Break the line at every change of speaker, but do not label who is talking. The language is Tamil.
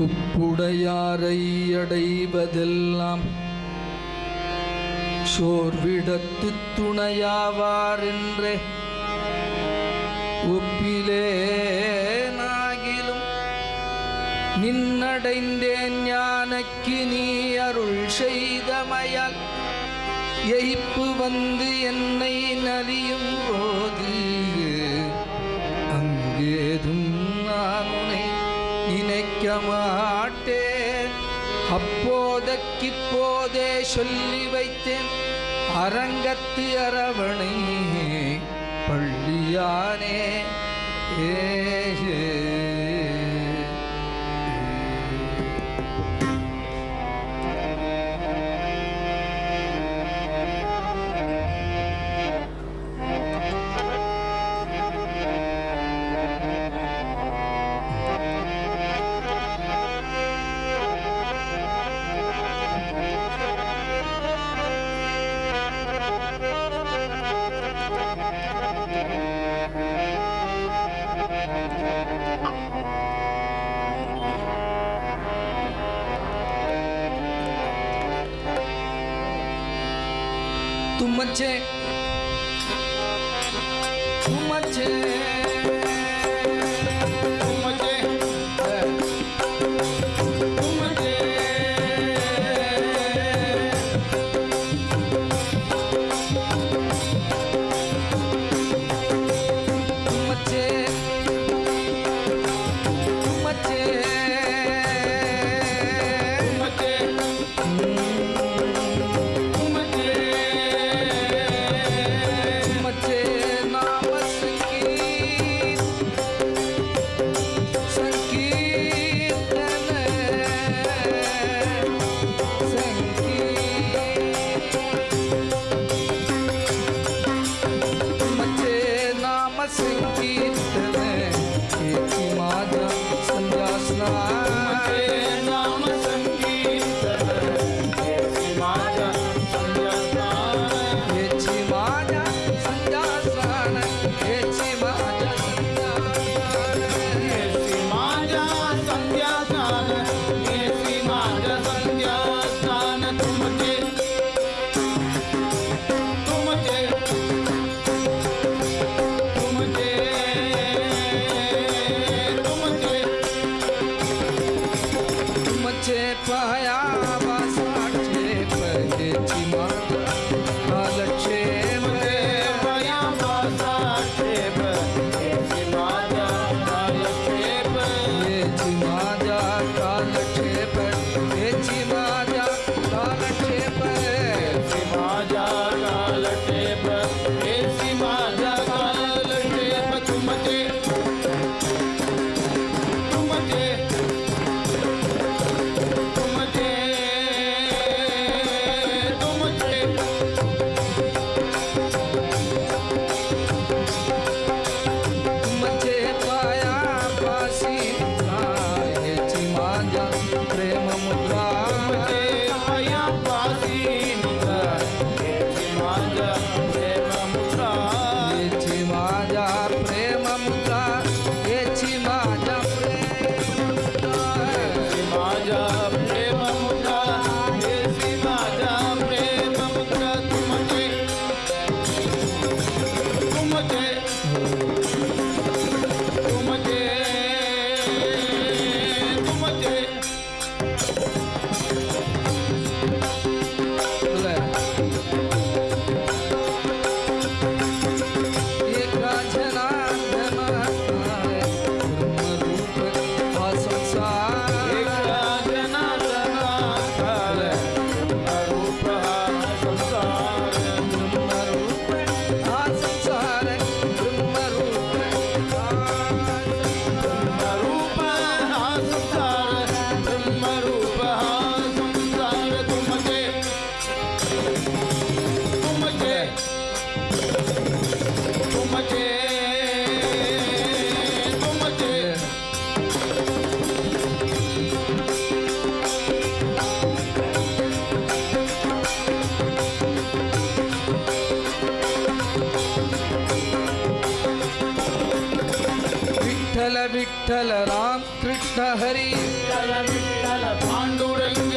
துப்புடையாரை அடைவதெல்லாம் சோர்விடத்து துணையாவார் என்றே ஒப்பிலேனாகிலும் நின்னடைந்தேன் ஞானக்கு நீ அருள் செய்தமையால். எய்ப்பு வந்து என்னை நலியும் போது அங்கேதும் நினைக்க மாட்டேன் அப்போதக்கிப்போதே சொல்லி வைத்தேன். அரங்கத்து அரவணை பள்ளியானே ஏ, तुम
अच्छे तुम अच्छे keep the છે પયા Thank you. विठ्ठल राम कृष्ण हरी।
विठ्ठल पांडुरंग